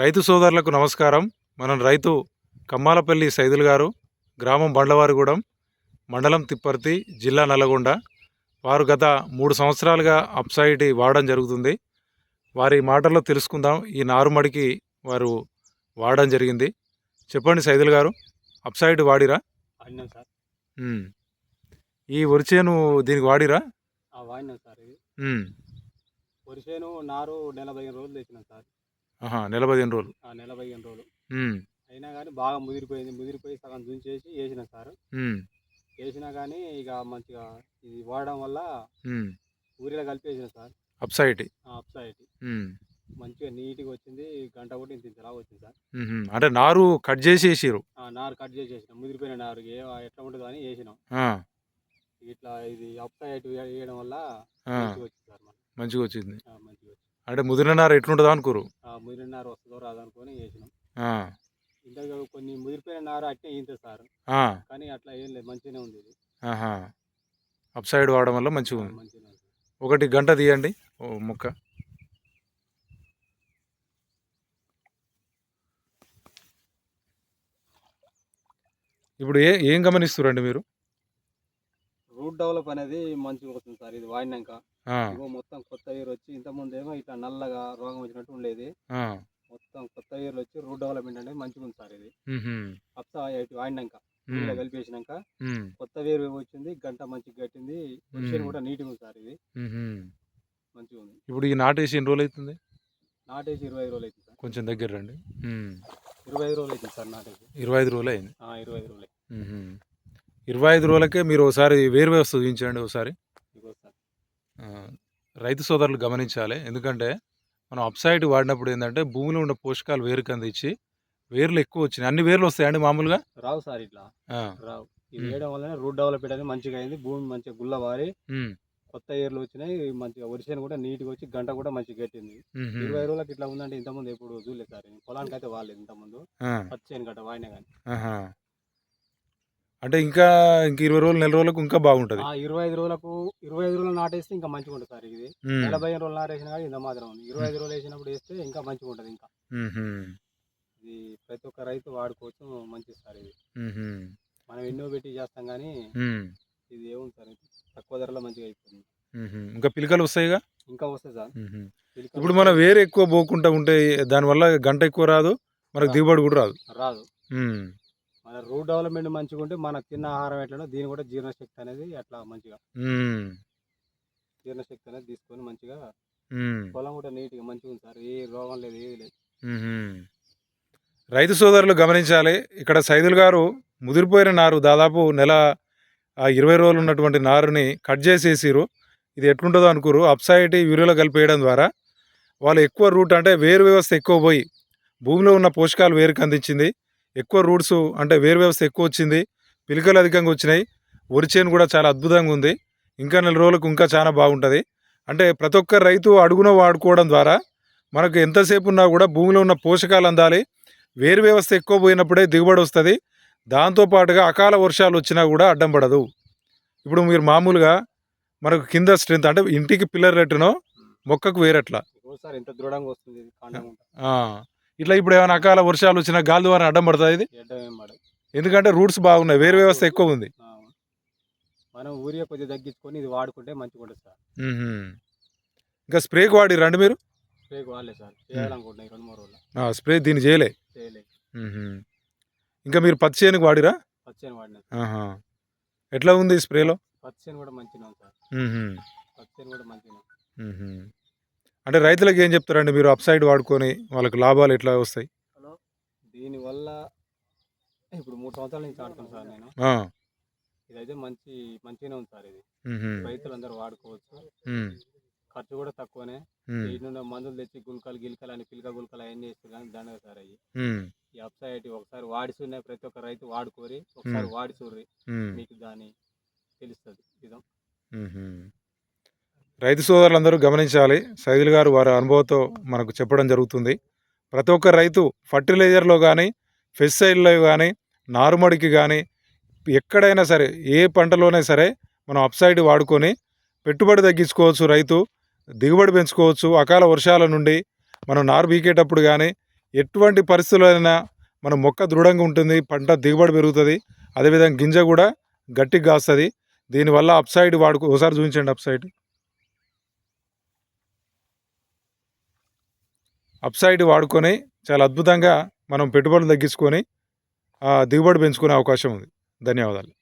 రైతు సోదరులకు నమస్కారం. మనం రైతు కమ్మాలపల్లి సైదులు గారు గ్రామం బండ్లవారిగూడెం మండలం తిప్పర్తి జిల్లా నల్లగొండ. వారు గత మూడు సంవత్సరాలుగా అప్సైడ్ వాడడం జరుగుతుంది. వారి మాటల్లో తెలుసుకుందాం. ఈ నారుమడికి వారు వాడడం జరిగింది. చెప్పండి సైదులు గారు అప్సైడ్ వాడిరా. ఈ వరిచేను దీనికి వాడిరా? వాడినాం సార్. వరిసేను నారు నెల పదిహేను రోజులు తెచ్చినాం సార్. నెల పదిహేను రోజులు. ఆ నెల పదిహేను రోజులు. ఉమ్. అయినా కానీ బాగా ముదిరిపోయింది. ముదిరిపోయి సగం దుంచేసి వేసినాం సార్. ఉమ్. వేసినా కానీ ఇక మంచిగా ఇది వాడడం వల్ల ఉమ్. ఊరిలో కలిపి వేసిన సార్. అప్సైడ్. అప్సైడ్. ఉమ్. మంచిగా నీట్గా వచ్చింది. గంట కూడా ఇంత ఇంతలా వచ్చింది సార్. అంటే నారు కట్ చేసి వేసిరు ఆ నారు కట్ చేసేసినాం ముదిరిపోయిన నారు ఏ ఎట్లా ఉంటుందో అని వేసినాం. ఆ, ఇట్లా ఇది అప్సైడ్ వేయడం వల్ల ఆ, మంచిగా వచ్చింది సార్ మనకి. మంచిగా వచ్చింది. ఆ, మంచిగా వచ్చింది. అంటే ముదిరిన నారు ఎట్లుంటుందో అనుకోరు. ఆ ముదిరిన నారు వస్తుందో రాదనుకొని వేసినాం. ఇంకా కొన్ని ముదిరిపోయిన నారు అట్టే ఇంత సార్. కానీ అట్లా ఏం లేదు మంచిగానే ఉంది ఇది అప్ సైడ్ వాడడం వల్ల మంచిగా ఉంది. ఒకటి గంట తీయండి. ఓ ముక్క. ఇప్పుడు ఏ ఏం గమనిస్తురండి మీరు? రూట్ డెవలప్ అనేది మంచిగా వస్తుంది సార్. ఇది వాడినాక ఇగో మొత్తం కొత్త ఇయర్ వచ్చి ఇంత ముందు ఏమో ఇట్లా నల్లగా రోగం వచ్చినట్టు ఉండేది. మొత్తం కొత్త ఇయర్ వచ్చి రూట్ డెవలప్మెంట్ అనేది మంచిగా ఉంది సార్ ఇది. అప్సా వాడినాక కలిపేసినాక. కొత్త వేరు వచ్చింది గంట మంచిగా కట్టింది. కూడా నీట్గా ఉంది సార్ ఇది. మంచిగా ఉంది. ఇప్పుడు ఈ నాటేసి ఎన్ని రోజులు అవుతుంది? నాటేసి ఇరవై ఐదు రోజులు అవుతుంది సార్. కొంచెం దగ్గర రండి. ఇరవై ఐదు రోజులు అవుతుంది సార్ నాటేసి. ఇరవై ఐదు రోజులు అయింది. ఇరవై ఐదు రోజులు. ఇరవై ఐదు రోజులకే మీరు ఒకసారి వేరు వ్యవస్థ చూపించండి ఒకసారి. రైతు సోదరులు గమనించాలి. ఎందుకంటే మనం అప్సైడ్ వాడినప్పుడు ఏంటంటే భూమిలో ఉన్న పోషకాలు వేరు కందించి వేర్లు ఎక్కువ వచ్చినాయి. అన్ని వేర్లు వస్తాయండి మామూలుగా? రావు సార్ ఇట్లా. రావు. ఇది. వేయడం వల్లనే రూట్ డెవలప్మెంట్ అనేది మంచిగా అయింది. భూమి మంచిగా గుల్లవారి మ్మ్, కొత్త ఇయర్లు వచ్చినాయి మంచిగా వరిసేను కూడా నీట్గా వచ్చి గంట కూడా మంచిగా కట్టింది మ్మ్హ్మ్. ఇరవై రోజులకి ఇట్లా ఉందంటే ఇంతకుముందు ఎప్పుడు చూడలేదు సార్ పొలానికి అయితే వాడలేదు ఇంతకుముందు. పచ్చేను గట్ట వాడినా కానీ. అంటే ఇంకా ఇంక ఇరవై రోజులు నెల రోజులకు ఇంకా బాగుంటుంది. ఆ ఇరవై ఐదు రోజులకు ఇరవై ఐదు రోజులు నాటేస్తే ఇంకా మంచిగా ఉంటుంది సార్ ఇది. మ్మ్, నలభై ఐదు రోజులు నాటేసిన కానీ ఇంత మాత్రం ఉంది. ఇరవై ఐదు రోజులు వేసినప్పుడు వేస్తే ఇంకా మంచిగా ఉంటుంది ఇంకా. ఇది ప్రతి ఒక్క రైతు వాడుకోవచ్చు మంచిది సార్ ఇది. మనం ఎన్నో పెట్టి చేస్తాం కానీ ఇది ఏముంది సార్ ఇది? తక్కువ ధరలో మంచిగా అయిపోతుంది. ఇంకా పిలకలు వస్తాయిగా ఇంకా? వస్తుంది సార్. పిలికలు ఇప్పుడు మన వేరు ఎక్కువ పోకుండా ఉంటే దానివల్ల గంట ఎక్కువ రాదు మనకు దిగుబడి కూడా రాదు. రాదు. మ్మ్. మన రూట్ డెవలప్మెంట్ మంచిగా ఉంటే మన తిన్న ఆహారం ఎట్లనో దీని కూడా జీర్ణశక్తి అనేది అట్లా మంచిగా. జీర్ణశక్తి అనేది తీసుకొని మంచిగా. పొలం కూడా నీట్గా మంచిగా ఉంది సార్. ఏ రోగం లేదు ఏది లేదు. రైతు సోదరులు గమనించాలి. ఇక్కడ సైదుల్ గారు ముదిరిపోయిన నారు దాదాపు నెల ఇరవై రోజులు ఉన్నటువంటి నారుని కట్ చేసేసిరు ఇది ఎట్లుంటుందో అనుకోరు అప్సైడ్ యూరియాలో కలిపేయడం ద్వారా వాళ్ళు ఎక్కువ రూట్ అంటే వేరు వ్యవస్థ ఎక్కువ పోయి భూమిలో ఉన్న పోషకాలు వేరుకు అందించింది. ఎక్కువ రూట్స్ అంటే వేరు వ్యవస్థ ఎక్కువ వచ్చింది. పిలికలు అధికంగా వచ్చినాయి. వరిచేను కూడా చాలా అద్భుతంగా ఉంది. ఇంకా నెల రోజులకు ఇంకా చాలా బాగుంటుంది. అంటే ప్రతి ఒక్క రైతు అడుగున వాడుకోవడం ద్వారా మనకు ఎంతసేపు ఉన్నా కూడా భూమిలో ఉన్న పోషకాలు అందాలి. వేరు వ్యవస్థ ఎక్కువ పోయినప్పుడే దిగుబడి వస్తుంది. దాంతోపాటుగా అకాల వర్షాలు వచ్చినా కూడా అడ్డం పడదు. ఇప్పుడు మీరు మామూలుగా మనకు కింద స్ట్రెంత్ అంటే ఇంటికి పిల్లర్ రెట్టునో మొక్కకు వేరట్లా. ఇట్లా ఇప్పుడు ఏమైనా అకాల వర్షాలు వచ్చినా గాలి ద్వారా అడ్డం పడుతుంది ఇది? ఎందుకంటే రూట్స్ బాగున్నాయి వేరు వ్యవస్థ ఎక్కువ ఉంది. మనం ఊరియా కొద్దిగా తగ్గించుకొని ఇది వాడుకుంటే మంచిగా ఉంటుంది సార్. ఇంకా స్ప్రేకి వాడి రండి మీరు? స్ప్రేకి వాడలేదు సార్. చేయాలనుకుంటున్నాయి రెండు మూడు రోజులు. స్ప్రే దీన్ని చేయలే? చేయలేదు. మ్మ్హ్మ్. ఇంకా మీరు పచ్చి చేనుకు వాడిరా పచ్చేను వాడినా ఆహా. ఎట్లా ఉంది స్ప్రేలో? పచ్చేను కూడా మంచిగా ఉంది సార్. మ్మ్హ్మ్. పచ్చేను కూడా మంచిగా. అంటే రైతులకు ఏం చెప్తారండి మీరు అప్ సైడ్ వాడుకొని వాళ్ళకి లాభాలు ఎట్లా వస్తాయి దీనివల్ల ఇప్పుడు మూడు సంవత్సరాల నుంచి ఆడుతాను సార్ నేను ఇదైతే మంచి మంచిగానే ఉంది సార్ ఇది మ్మ్హ్మ్. రైతులందరూ వాడుకోవచ్చు. ఖర్చు కూడా తక్కువనే. ఈ నుండి మందులు తెచ్చి గుల్కలు గిల్కలు అని పిల్క గుల్కలు అవన్నీ ఇస్తారు కానీ దండగా సార్ అయ్యి మ్మ్. ఈ అప్సైడ్ ఒకసారి వాడిసునే ప్రతి ఒక్క రైతు వాడుకోరి ఒకసారి. వాడి మ్మ్. మీకు దాని తెలుస్తుంది ఇదం. రైతు సోదరులందరూ గమనించాలి. సైదుల్ గారు వారి అనుభవంతో మనకు చెప్పడం జరుగుతుంది. ప్రతి ఒక్క రైతు ఫర్టిలైజర్లో కానీ ఫెస్టైల్లో కానీ నారుమడికి కానీ ఎక్కడైనా సరే ఏ పంటలోనే సరే మనం అప్సైడ్ వాడుకొని పెట్టుబడి తగ్గించుకోవచ్చు రైతు. దిగుబడి పెంచుకోవచ్చు. అకాల వర్షాల నుండి మనం నారు బీకేటప్పుడు కానీ ఎటువంటి పరిస్థితులైనా మన మొక్క దృఢంగా ఉంటుంది. పంట దిగుబడి పెరుగుతుంది. అదేవిధంగా గింజ కూడా గట్టిగా కాస్తుంది. దీనివల్ల అప్సైడ్ వాడుకో ఒకసారి చూపించండి అప్సైడ్ అప్సైడ్ వాడుకొని చాలా అద్భుతంగా మనం పెట్టుబడులు తగ్గించుకొని దిగుబడి పెంచుకునే అవకాశం ఉంది. ధన్యవాదాలు.